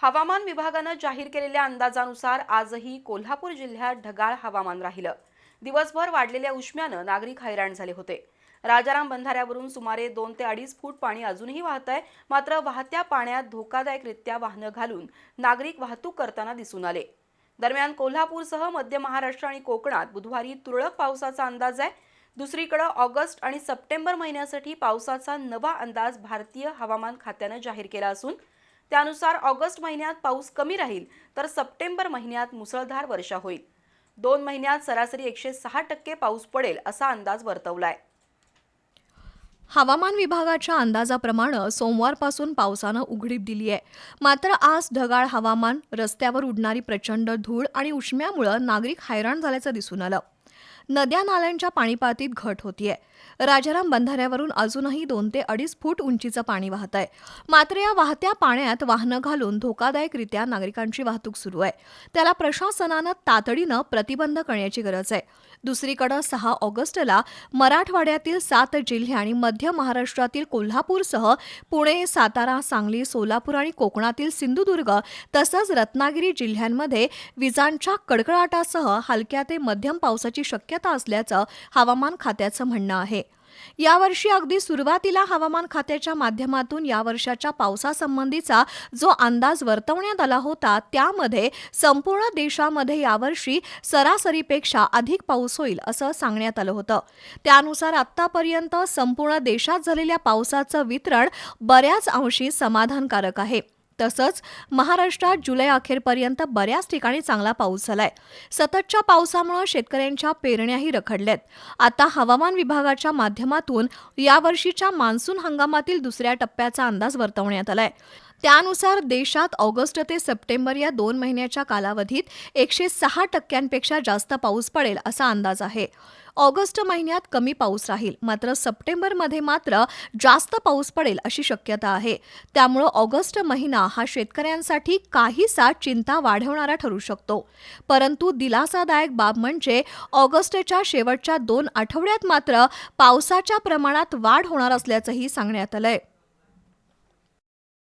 हवामान विभागानं जाहीर केलेल्या अंदाजानुसार आजही कोल्हापूर जिल्ह्यात ढगाळ हवामान राहिलं. दिवसभर वाढलेल्या उष्म्यानं नागरिक हैराण झाले होते. राजाराम बंधाऱ्यावरून सुमारे दोन ते अडीच फूट पाणी अजूनही वाहत आहे मात्र वाहत्या पाण्यात धोकादायकरित्या वाहनं घालून नागरिक वाहतूक करताना दिसून आले. दरम्यान कोल्हापूरसह मध्य महाराष्ट्र आणि कोकणात बुधवारी तुरळक पावसाचा अंदाज आहे. दुसरीकडे ऑगस्ट आणि सप्टेंबर महिन्यासाठी पावसाचा नवा अंदाज भारतीय हवामान खात्यानं जाहीर केला असून त्यानुसार ऑगस्ट महिन्यात पाऊस कमी राहील तर सप्टेंबर महिन्यात मुसळधार वर्षा होईल. दोन महिन्यात सरासरी एकशे सहा टक्के पाऊस पडेल असा अंदाज वर्तवलाय. हवामान विभागाच्या अंदाजाप्रमाणे सोमवारपासून पावसानं उघडीप दिली आहे मात्र आज ढगाळ हवामान रस्त्यावर उडणारी प्रचंड धूळ आणि उष्म्यामुळं नागरिक हैराण झाल्याचं दिसून आलं. नद्या नाल्यांच्या पाणीपातीत घट होतीये. राजाराम बंधाऱ्यावरून अजूनही दोन ते अडीच फूट उंचीचं पाणी वाहत आहे मात्र या वाहत्या पाण्यात वाहनं घालून धोकादायकरित्या नागरिकांची वाहतूक सुरू आहे. त्याला प्रशासनानं तातडीनं प्रतिबंध करण्याची गरज आहे. दुसरीकडे सहा ऑगस्टला मराठवाड्यातील सात जिल्हे आणि मध्य महाराष्ट्रातील कोल्हापूरसह पुणे सातारा सांगली सोलापूर आणि कोकणातील सिंधुदुर्ग तसंच रत्नागिरी जिल्ह्यांमध्ये विजांच्या कडकडाटासह हलक्या ते मध्यम पावसाची शक्यता असल्याचं हवामान खात्याचं म्हणणं आहे. यावर्षी अगदी सुरुवातीला हवामान खात्याच्या माध्यमातून या वर्षाच्या पावसासंबंधीचा जो अंदाज वर्तवण्यात आला होता त्यामध्ये संपूर्ण देशामध्ये यावर्षी सरासरीपेक्षा अधिक पाऊस होईल असं सांगण्यात आलं होतं. त्यानुसार आत्तापर्यंत संपूर्ण देशात झालेल्या पावसाचं वितरण बऱ्याच अंशी समाधानकारक आहे. तसंच महाराष्ट्रात जुलै अखेरपर्यंत बऱ्याच ठिकाणी चांगला पाऊस झालाय. सततच्या पावसामुळे शेतकऱ्यांच्या पेरण्याही रखडल्यात. आता हवामान विभागाच्या माध्यमातून यावर्षीच्या मान्सून हंगामातील दुसऱ्या टप्प्याचा अंदाज वर्तवण्यात आलाय. त्यानुसार देशात ऑगस्ट ते सप्टेंबर या दोन महिन्याच्या कालावधीत एकशे सहा टक्क्यांपेक्षा जास्त पाऊस पडेल असा अंदाज आहे. ऑगस्ट महिन्यात कमी पाऊस राहील मात्र सप्टेंबरमध्ये मात्र जास्त पाऊस पडेल अशी शक्यता आहे. त्यामुळं ऑगस्ट महिना हा शेतकऱ्यांसाठी काहीसा चिंता वाढवणारा ठरू शकतो. परंतु दिलासादायक बाब म्हणजे ऑगस्टच्या शेवटच्या दोन आठवड्यात मात्र पावसाच्या प्रमाणात वाढ होणार असल्याचंही सांगण्यात आलंय.